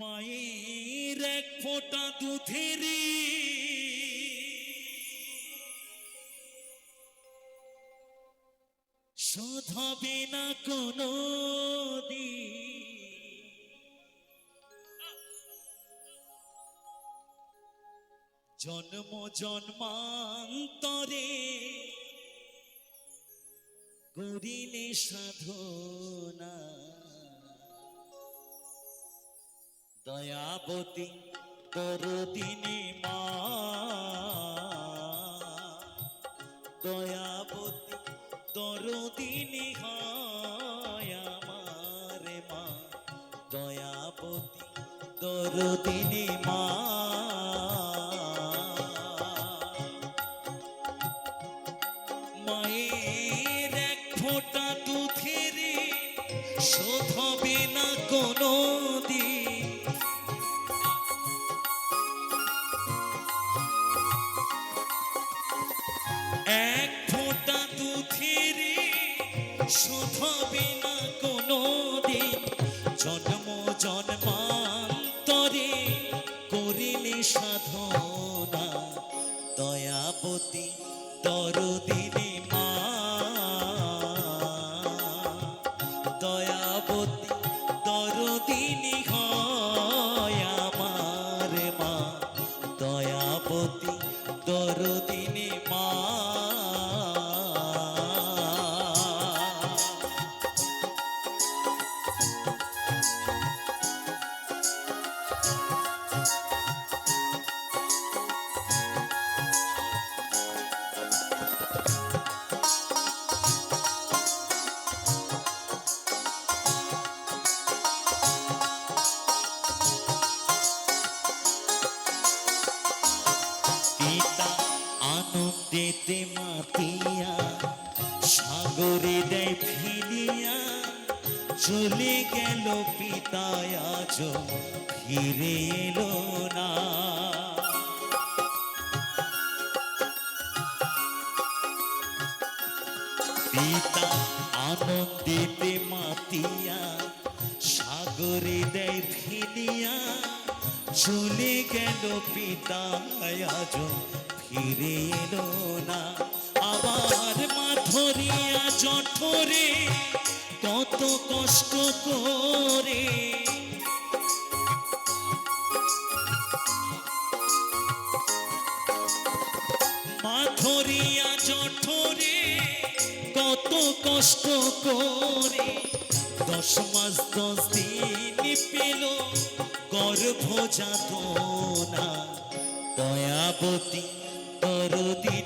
মায়ের এক ফোঁটা দুধের শোধ হবে না কোনো জন্ম জন্মান্তরে করিলে সাধনা। দয়াবতী তরদিনী মা। দয়াবতী তরদিনী হয় আমার মা। দয়াবতী তরদিনী মা। এক ফোঁটা দুধের শোধ হবে না কোনো দিন জন্ম জন্মান্তরে করিলে সাধনা, দয়াবতী তরদিনী মা। দয়াবতী তরদিনী হয় আমার মা। দয়াবতী তরদিনী আনন্দেতে মাতিয়া, সাগরে দেয় ফিরিয়া চলে গেল পিতা আজ, ফিরে এলো না। পিতা আনন্দিতে মাতিয়া, সাগরে দেয় ফিরিয়া চলে গেল পিতা আজ ফিরে এলো না। আবার মাথরিয়া জঠরে কত কষ্ট করে। মাথরিয়া জঠরে কত কষ্ট করে। দশ মাস, দশ দিন পেল গর্ভ যাতনা দয়াবতী তরদিনে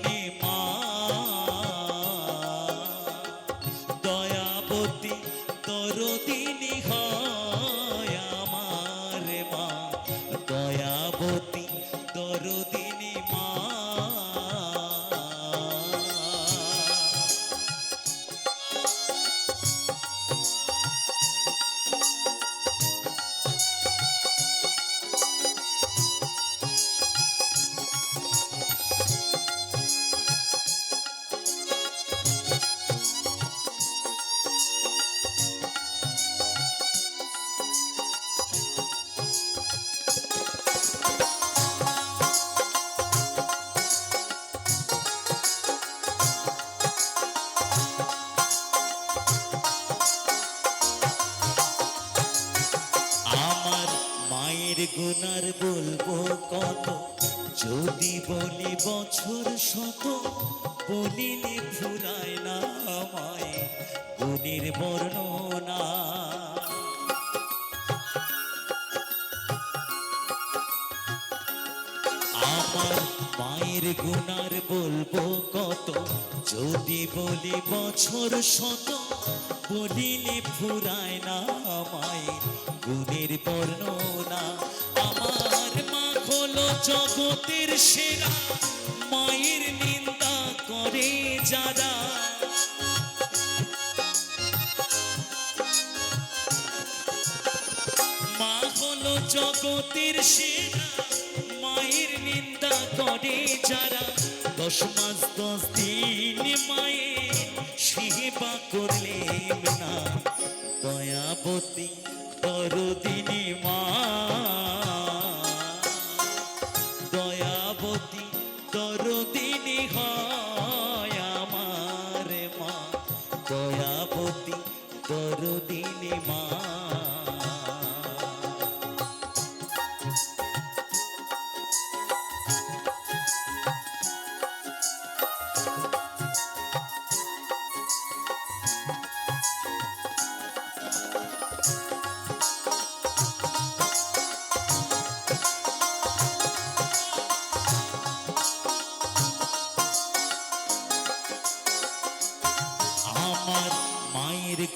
গুনার বলব কত? যদি বলি বছর শত, বলিলে ফুরায় না আমায় গুণের বর্ণনা। আমার মায়ের গুনার বলব কত? যদি বলি বছর শত, বলিলে ফুরায় না মায়ের গুণের বর্ণনা। জগতের সেরা মায়ের নিন্দা করে যারা। মা হলো জগতের সেরা মায়ের নিন্দা করে যারা। দশ মাস দশ দিন মায়ের সেবা করলেন না। দয়াবতী তরদিনী মা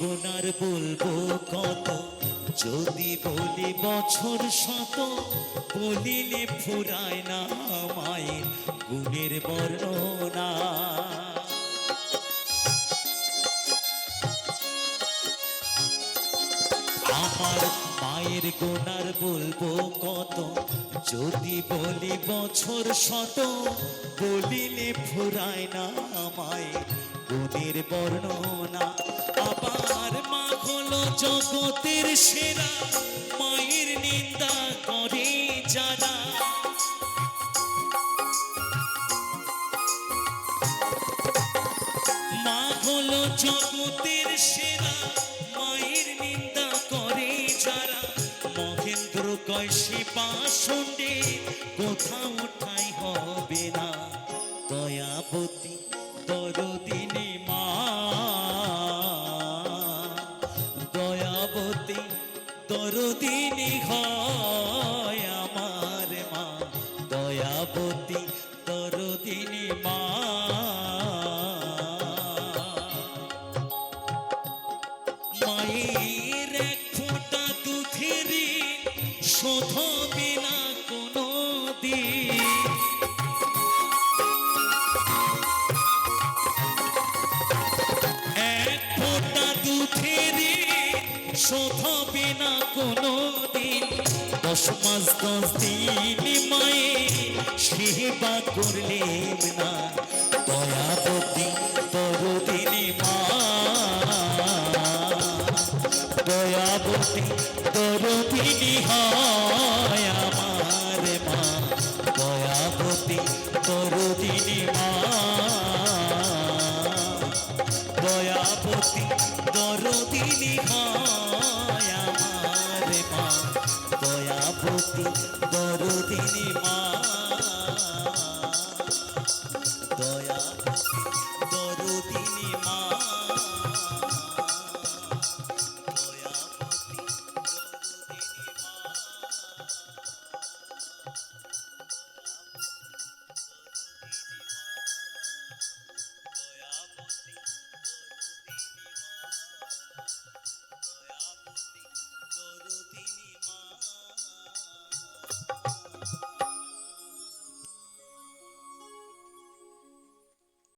গোনার বলব কত? যদি বলি বছর শত, বলিলে ফুরায় না মায়ের গুণের বর্ণনা। আমার মায়ের গোনার বলব কত? যদি বলি বছর শত, বলিলে ফুরায় না মায়ের গুণের বর্ণনা, আবার মা হলো জগতের সেরা, মায়ের নিন্দা করে যারা মা হলো জগতের সেরা, মায়ের নিন্দা করে যারা। মহেন্দ্র কয়সী পাশুন্ডে কোথাও দয়াবতী দরদিনী মা। মায়ের এক ফোঁটা দুধের শোধ হবে না কোনো দিন। এক ফোঁটা দুধের শোধ দশ মাস দশ দিন মায়ে সেবা করলেন না। দয়াবতী তরদিনী মা। দয়াবতী তরদিনী হয় আমার মা। দয়াবতী তরদিনী মা। দয়াবতী দরদিনী হয় মা দয়াবতী দরদিনী মা